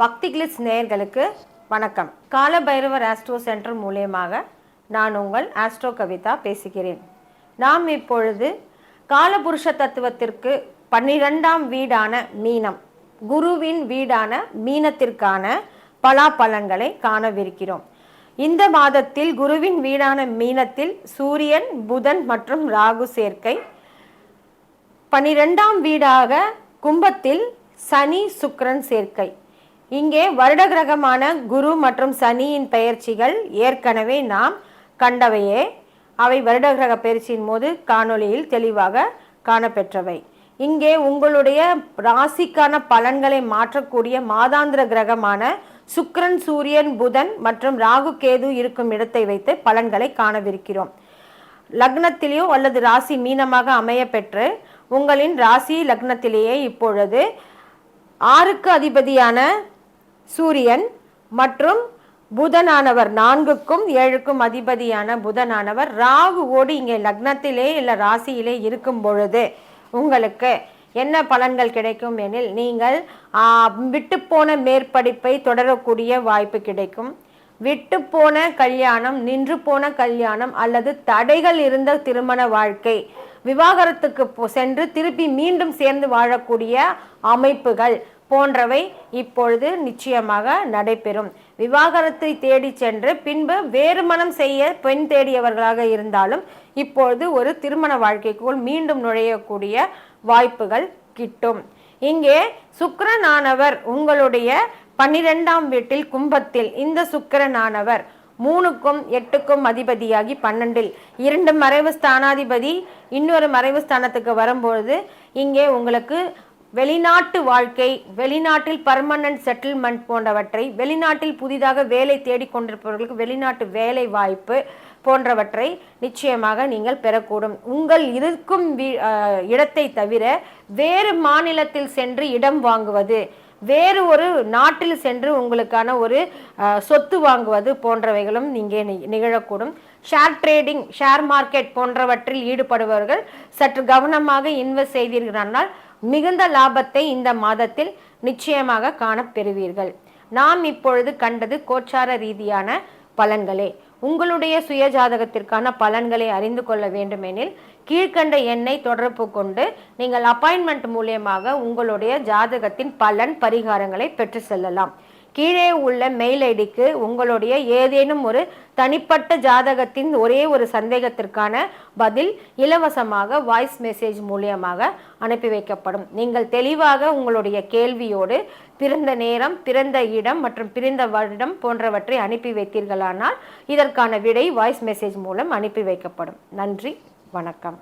பக்தி கிளிஸ் நேயர்களுக்கு வணக்கம். கால பைரவர் ஆஸ்ட்ரோ சென்டர் மூலியமாக நான் உங்கள் ஆஸ்ட்ரோ கவிதா பேசுகிறேன். நாம் இப்பொழுது காலபுருஷ தத்துவத்திற்கு பன்னிரெண்டாம் வீடான மீனம் குருவின் வீடான மீனத்திற்கான பலாபலன்களை காணவிருக்கிறோம். இந்த மாதத்தில் குருவின் வீடான மீனத்தில் சூரியன் புதன் மற்றும் ராகு சேர்க்கை. பனிரெண்டாம் வீடாக கும்பத்தில் சனி சுக்கரன் சேர்க்கை. இங்கே வருட கிரகமான குரு மற்றும் சனியின் பெயர்ச்சிகள் ஏற்கனவே நாம் கண்டவையே. அவை வருட கிரக பயிற்சியின் போது காணொளியில் தெளிவாக காணப்பெற்றவை. இங்கே உங்களுடைய ராசிக்கான பலன்களை மாற்றக்கூடிய மாதாந்திர கிரகமான சுக்ரன் சூரியன் புதன் மற்றும் ராகு கேது இருக்கும் இடத்தை வைத்து பலன்களை காணவிருக்கிறோம். லக்னத்திலேயோ அல்லது ராசி மீனமாக அமைய பெற்று உங்களின் ராசி லக்னத்திலேயே இப்பொழுது ஆறுக்கு அதிபதியான சூரியன் மற்றும் புதனானவர் நான்குக்கும் ஏழுக்கும் அதிபதியான புதனானவர் ராகுவோடு இங்கே லக்னத்திலே இல்லை ராசியிலே இருக்கும் பொழுது உங்களுக்கு என்ன பலன்கள் கிடைக்கும் எனில் நீங்கள் விட்டுப்போன மேற்படிப்பை தொடரக்கூடிய வாய்ப்பு கிடைக்கும். விட்டு போன கல்யாணம் நின்று போன கல்யாணம் அல்லது தடைகள் இருந்த திருமண வாழ்க்கை விவாகரத்துக்கு சென்று திருப்பி மீண்டும் சேர்ந்து வாழக்கூடிய அமைப்புகள் போன்றவை இப்பொழுது நிச்சயமாக நடைபெறும். விவாகரத்தை தேடி சென்று பின்பு வேறு மனம் செய்ய பெண் தேடியவர்களாக இருந்தாலும் இப்பொழுது ஒரு திருமண வாழ்க்கைக்குள் மீண்டும் நுழையக்கூடிய வாய்ப்புகள் கிட்டும். இங்கே சுக்கரனானவர் உங்களுடைய பன்னிரெண்டாம் வீட்டில் கும்பத்தில். இந்த சுக்கரனானவர் மூணுக்கும் எட்டுக்கும் அதிபதியாகி பன்னெண்டில். இரண்டு மறைவு ஸ்தானாதிபதி இன்னொரு மறைவு ஸ்தானத்துக்கு வரும்பொழுது இங்கே உங்களுக்கு வெளிநாட்டு வாழ்க்கை வெளிநாட்டில் பர்மனன்ட் செட்டில்மெண்ட் போன்றவற்றை வெளிநாட்டில் புதிதாக வேலை தேடிக்கொண்டிருப்பவர்களுக்கு வெளிநாட்டு வேலை வாய்ப்பு போன்றவற்றை நிச்சயமாக நீங்கள் பெறக்கூடும். உங்கள் இருக்கும் இடத்தை தவிர வேறு மாநிலத்தில் சென்று இடம் வாங்குவது வேறு ஒரு நாட்டில் சென்று உங்களுக்கான ஒரு சொத்து வாங்குவது போன்றவைகளும் இங்கே நிகழக்கூடும். ஷேர் ட்ரேடிங் ஷேர் மார்க்கெட் போன்றவற்றில் ஈடுபடுபவர்கள் சற்று கவனமாக இன்வெஸ்ட் செய்தீர்களானால் மிகுந்த லாபத்தை இந்த மாதத்தில் நிச்சயமாக காணப்பெறுவீர்கள் நாம் இப்பொழுது கண்டது கோச்சார ரீதியான பலன்களே. உங்களுடைய சுய ஜாதகத்திற்கான பலன்களை அறிந்து கொள்ள வேண்டுமெனில் கீழ்கண்ட எண்ணை தொடர்பு கொண்டு நீங்கள் அப்பாயின்மெண்ட் மூலியமாக உங்களுடைய ஜாதகத்தின் பலன் பரிகாரங்களை பெற்று செல்லலாம். கீழே உள்ள மெயில் ஐடிக்கு உங்களுடைய ஏதேனும் ஒரு தனிப்பட்ட ஜாதகத்தின் ஒரே ஒரு சந்தேகத்திற்கான பதில் இலவசமாக வாய்ஸ் மெசேஜ் மூலியமாக அனுப்பி வைக்கப்படும். நீங்கள் தெளிவாக உங்களுடைய கேள்வியோடு பிறந்த நேரம் பிறந்த இடம் மற்றும் பிறந்த வருடம் போன்றவற்றை அனுப்பி வைத்தீர்களானால் இதற்கான விடை வாய்ஸ் மெசேஜ் மூலம் அனுப்பி வைக்கப்படும். நன்றி வணக்கம்.